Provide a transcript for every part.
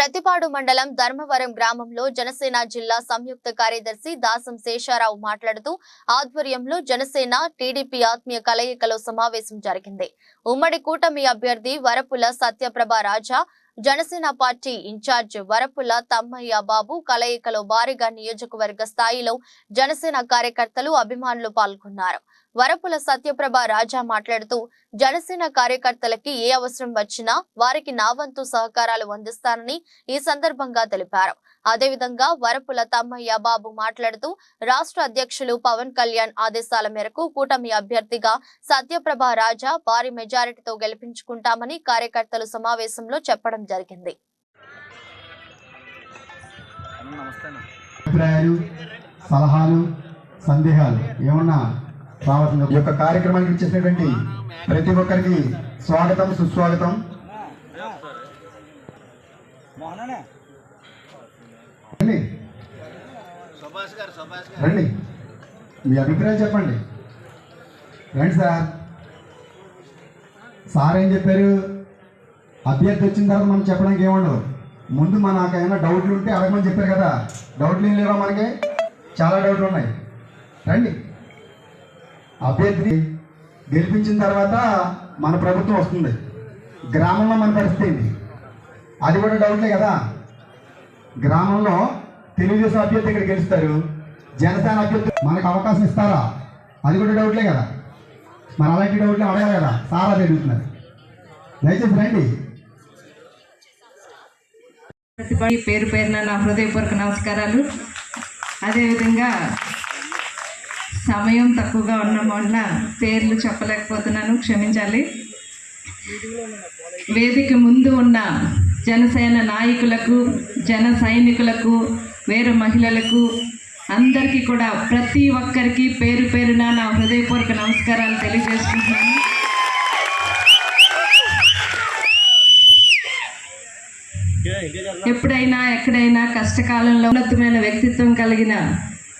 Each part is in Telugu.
ప్రతిపాడు మండలం ధర్మవరం గ్రామంలో జనసేన జిల్లా సంయుక్త కార్యదర్శి దాసం శేషారావు మాట్లాడుతూ ఆధ్వర్యంలో జనసేన టీడీపీ ఆత్మీయ కలయికలో సమావేశం జరిగింది. ఉమ్మడి కూటమి అభ్యర్థి వరపుల సత్యప్రభ రాజా జనసేన పార్టీ ఇన్ఛార్జ్ వరపుల తమ్మయ్య బాబు కలయికలో భారీగా నియోజకవర్గ స్థాయిలో జనసేన కార్యకర్తలు అభిమానులు పాల్గొన్నారు. వరపుల సత్యప్రభ రాజా మాట్లాడుతూ జనసేన కార్యకర్తలకి ఏ అవసరం వచ్చినా వారికి నా వంతు సహకారాలు అందిస్తానని ఈ సందర్భంగా తెలిపారు. అదేవిధంగా వరపుల తమ్మయ్య బాబు మాట్లాడుతూ రాష్ట్ర అధ్యక్షులు పవన్ కళ్యాణ్ ఆదేశాల మేరకు కూటమి అభ్యర్థిగా సత్యప్రభ రాజా భారీ మెజారిటీతో గెలిపించుకుంటామని కార్యకర్తలు సమావేశంలో చెప్పడం జరిగింది. సలహాలు సందేహాలు ఏమన్నా రావాల్సింది ఈ యొక్క కార్యక్రమానికి ఇచ్చేసినటువంటి ప్రతి ఒక్కరికి స్వాగతం సుస్వాగతం. రండి. రండి. మీ అభిప్రాయం చెప్పండి. రండి సార్. సార్ ఏం చెప్పారు? అభ్యర్థి వచ్చిన తర్వాత మనం చెప్పడానికి ఏముండవు ముందు మనకు ఏమైనా డౌట్లు ఉంటే అడగమని చెప్పారు కదా. డౌట్లు ఏం లేవా మనకి? చాలా డౌట్లు ఉన్నాయి. రండి. అభ్యర్థిని గెలిపించిన తర్వాత మన ప్రభుత్వం వస్తుంది. గ్రామంలో మన పరిస్థితి ఏంటి? అది కూడా డౌట్లే కదా. గ్రామంలో తెలుగుదేశం అభ్యర్థి ఇక్కడ గెలుస్తారు? జనసేన అభ్యర్థి మనకు అవకాశం ఇస్తారా? అది కూడా డౌట్లే కదా. మరి అలాంటి డౌట్లు అడగాలి కదా. సారా అదే అడుగుతున్నారు. దయచేసి రండి. పేరు పేరున నా హృదయపూర్వక నమస్కారాలు. అదేవిధంగా సమయం తక్కువగా ఉండడం వల్ల పేర్లు చెప్పలేకపోతున్నాను క్షమించాలి. వేదిక ముందు ఉన్న జనసేన నాయకులకు జన సైనికులకు వేరే మహిళలకు అందరికీ కూడా ప్రతి ఒక్కరికి పేరు పేరున నా హృదయపూర్వక నమస్కారాలు తెలియజేసుకుంటున్నాను. ఎప్పుడైనా ఎక్కడైనా కష్టకాలంలో ఉన్నతమైన వ్యక్తిత్వం కలిగిన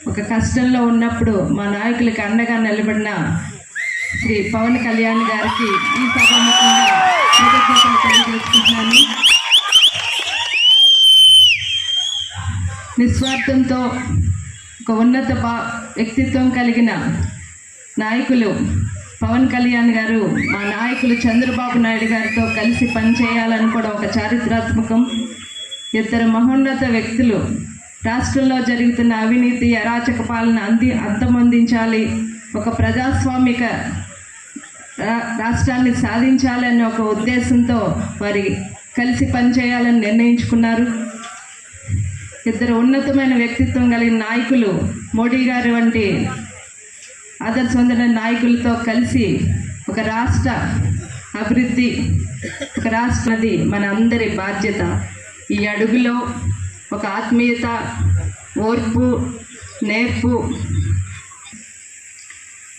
ఒక కష్టంలో ఉన్నప్పుడు మా నాయకులకి అండగా నిలబడిన శ్రీ పవన్ కళ్యాణ్ గారికి ఈ సభాముఖంగా కృతజ్ఞతలు తెలియజేసుకుంటున్నాను నిస్వార్థంతో ఒక ఉన్నత వ్యక్తిత్వం కలిగిన నాయకులు పవన్ కళ్యాణ్ గారు మా నాయకులు చంద్రబాబు నాయుడు గారితో కలిసి పనిచేయాలని కూడా ఒక చారిత్రాత్మకం ఇద్దరు మహోన్నత వ్యక్తులు రాష్ట్రంలో జరుగుతున్న అవినీతి అరాచక పాలన అంది అంతమొందించాలి. ఒక ప్రజాస్వామిక రా- రాష్ట్రాన్ని సాధించాలనే ఒక ఉద్దేశంతో వారి కలిసి పనిచేయాలని నిర్ణయించుకున్నారు. ఇద్దరు ఉన్నతమైన వ్యక్తిత్వం కలిగిన నాయకులు మోడీ గారి వంటి ఆదర్శ నాయకులతో కలిసి ఒక రాష్ట్ర అభివృద్ధి ఒక రాష్ట్రది మన అందరి బాధ్యత. ఈ అడుగులో ఒక ఆత్మీయత ఓర్పు నేర్పు.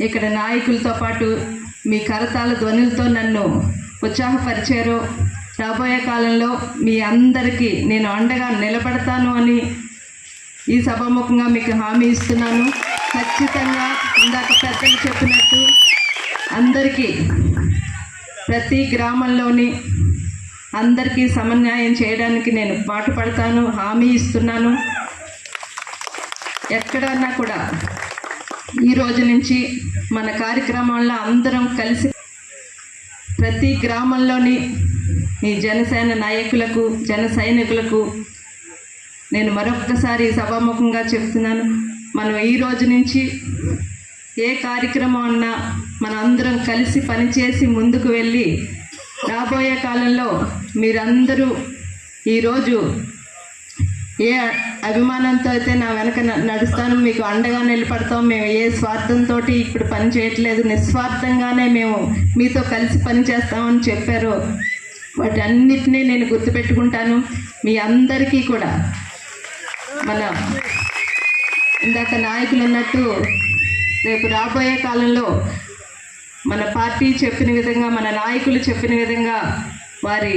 ఇక్కడ నాయకులతో పాటు మీ కరతాల ధ్వనులతో నన్ను ఉత్సాహపరిచారు. రాబోయే కాలంలో మీ అందరికీ నేను అండగా నిలబడతాను అని ఈ సభాముఖంగా మీకు హామీ ఇస్తున్నాను. ఖచ్చితంగా ఇందాక పెద్దలు చెప్పినట్టు అందరికీ ప్రతి గ్రామంలోని అందరికీ సమన్యాయం చేయడానికి నేను పాటుపడతాను హామీ ఇస్తున్నాను. ఎక్కడన్నా కూడా ఈ రోజు నుంచి మన కార్యక్రమాల్లో అందరం కలిసి ప్రతి గ్రామంలోని మీ జనసేన నాయకులకు జన సైనికులకు నేను మరొక్కసారి సభాముఖంగా చెప్తున్నాను. మనం ఈ రోజు నుంచి ఏ కార్యక్రమం అన్నా మన అందరం కలిసి పనిచేసి ముందుకు వెళ్ళి రాబోయే కాలంలో మీరందరూ ఈరోజు ఏ అభిమానంతో అయితే నా వెనక నడుస్తాను మీకు అండగా నిలబడతాం. మేము ఏ స్వార్థంతో ఇప్పుడు పని చేయట్లేదు. నిస్వార్థంగానే మేము మీతో కలిసి పని చేస్తామని చెప్పారు. వాటన్నిటినీ నేను గుర్తుపెట్టుకుంటాను. మీ అందరికీ కూడా. మన ఇందాక నాయకులు ఉన్నట్టు రేపు రాబోయే కాలంలో మన పార్టీ చెప్పిన విధంగా మన నాయకులు చెప్పిన విధంగా వారి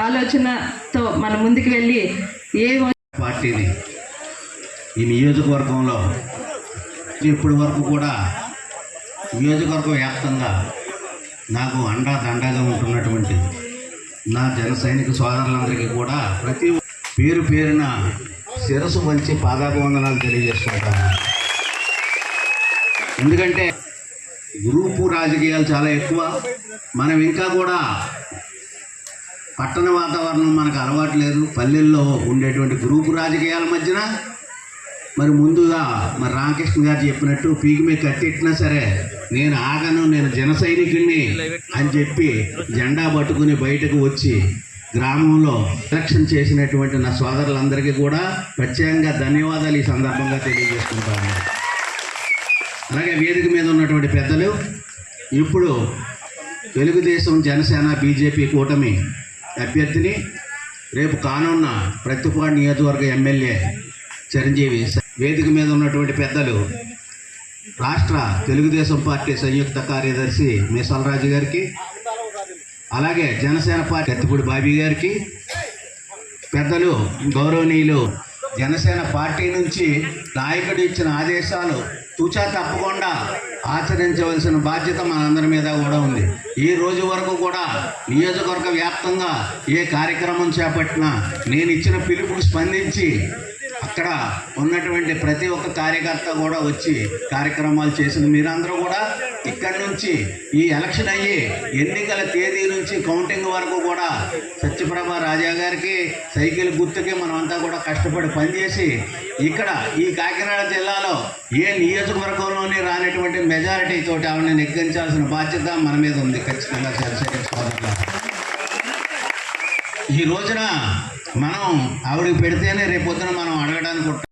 ఆలోచనతో మన ముందుకు వెళ్ళి ఏ పార్టీని ఈ నియోజకవర్గంలో ఇప్పటి వరకు కూడా నియోజకవర్గ వ్యాప్తంగా నాకు అండా దండగా ఉంటున్నటువంటి నా జన సైనిక సోదరులందరికీ కూడా ప్రతి పేరు పేరున శిరసు మంచి పాదాభివందనాలు తెలియజేస్తుంటాను ఎందుకంటే గ్రూపు రాజకీయాలు చాలా ఎక్కువ. మనం ఇంకా కూడా పట్టణ వాతావరణం మనకు అలవాటు లేదు. పల్లెల్లో ఉండేటువంటి గ్రూపు రాజకీయాల మధ్యన మరి ముందుగా మరి రామకృష్ణ గారు చెప్పినట్టు పీకి మీద కట్టెట్టినా సరే నేను ఆగను నేను జన సైనికుడిని అని చెప్పి జెండా పట్టుకుని బయటకు వచ్చి గ్రామంలో ఎలక్షన్ చేసినటువంటి నా సోదరులందరికీ కూడా ప్రత్యేకంగా ధన్యవాదాలు ఈ సందర్భంగా తెలియజేసుకుంటాను. అలాగే వేదిక మీద ఉన్నటువంటి పెద్దలు ఇప్పుడు తెలుగుదేశం జనసేన బీజేపీ కూటమి అభ్యర్థిని రేపు కానున్న ప్రతిపాడు నియోజకవర్గ ఎమ్మెల్యే చిరంజీవి వేదిక మీద ఉన్నటువంటి పెద్దలు రాష్ట్ర తెలుగుదేశం పార్టీ సంయుక్త కార్యదర్శి మిసలరాజు గారికి అలాగే జనసేన పార్టీ కత్తిపూడి బాబీ గారికి పెద్దలు గౌరవనీయులు జనసేన పార్టీ నుంచి నాయకుడు ఇచ్చిన ఆదేశాలు తూచా తప్పకుండా ఆచరించవలసిన బాధ్యత మనందరి మీద కూడా ఉంది. ఈ రోజు వరకు కూడా నియోజకవర్గ వ్యాప్తంగా ఏ కార్యక్రమం చేపట్టినా నేను ఇచ్చిన పిలుపుకు స్పందించి అక్కడ ఉన్నటువంటి ప్రతి ఒక్క కార్యకర్త కూడా వచ్చి కార్యక్రమాలు చేసిన మీరందరూ కూడా ఇక్కడి నుంచి ఈ ఎలక్షన్ అయ్యి ఎన్నికల తేదీ నుంచి కౌంటింగ్ వరకు కూడా సత్యప్రభ రాజా గారికి సైకిల్ గుర్తుకి మనమంతా కూడా కష్టపడి పనిచేసి ఇక్కడ ఈ కాకినాడ జిల్లాలో ఏ నియోజకవర్గంలోని రానటువంటి మెజారిటీ తోటి ఆవిడని నెగ్గించాల్సిన బాధ్యత మన మీద ఉంది. ఖచ్చితంగా చంద్రశేఖర్ సోదరులు ఈ రోజున మనం ఆవిడకి పెడితేనే రేపొద్దున మనం అడగడానికి